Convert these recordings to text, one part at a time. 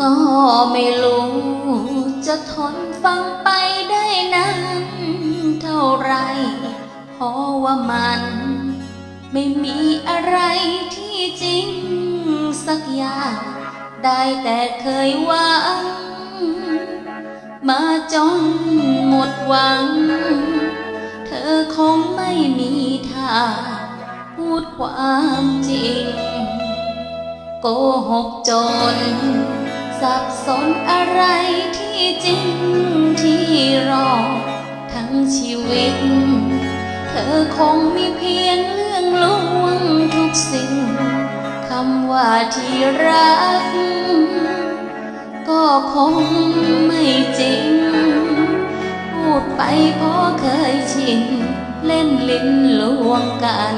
ก็ไม่รู้จะทนฟังไปได้นานเท่าไร เพราะว่ามัน ไม่มีอะไรที่จริงสักอย่าง ได้แต่เคยหวัง มาจนหมดหวัง เธอคงไม่มีทางพูดความจริง โกหกจน สับสนอะไรที่จริงที่รอ ทั้งชีวิต เธอคงมีเพียงเรื่องลวงทุกสิ่งคำว่าที่รัก ก็คงไม่จริง พูดไปเพราะเคยชิน เล่นลิ้นลวงกัน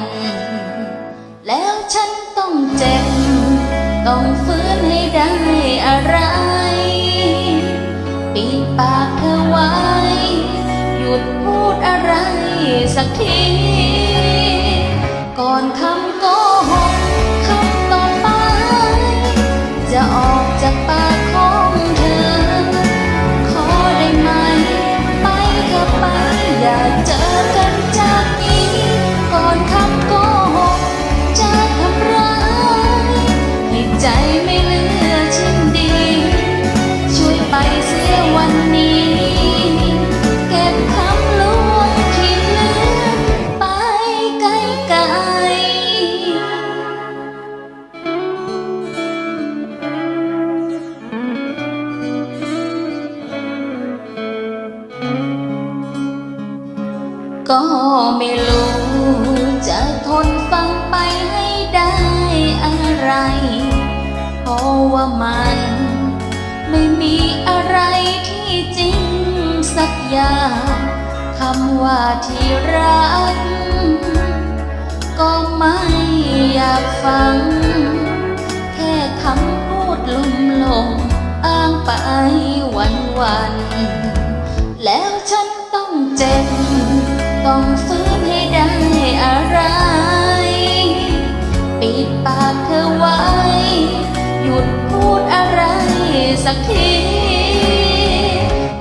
ปากเธอไว้ หยุดพูดอะไรสักที ก็ไม่รู้จะทนฟังไปให้ได้อะไร เพราะว่ามันไม่มีอะไรที่จริงสักอย่างคำว่าที่รัก ก็ไม่อยากฟัง แค่คำพูดลมลมๆอ้างไปวันวันๆแล้วฉันต้องเจ็บ ต้องฟื้นให้ได้อะไร ปิดปากเธอไว้ หยุดพูดอะไรสักที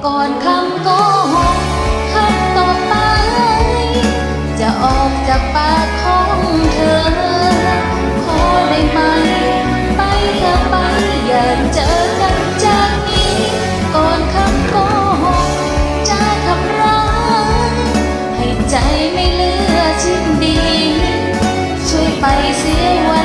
ก่อนคำโกหกคำต่อไป จะออกจากปากของเธอ ขอได้ไหม ไปเธอไปอย่าเจอกัน ไม่เหลือชิ้นดี ช่วยไปเสียวัน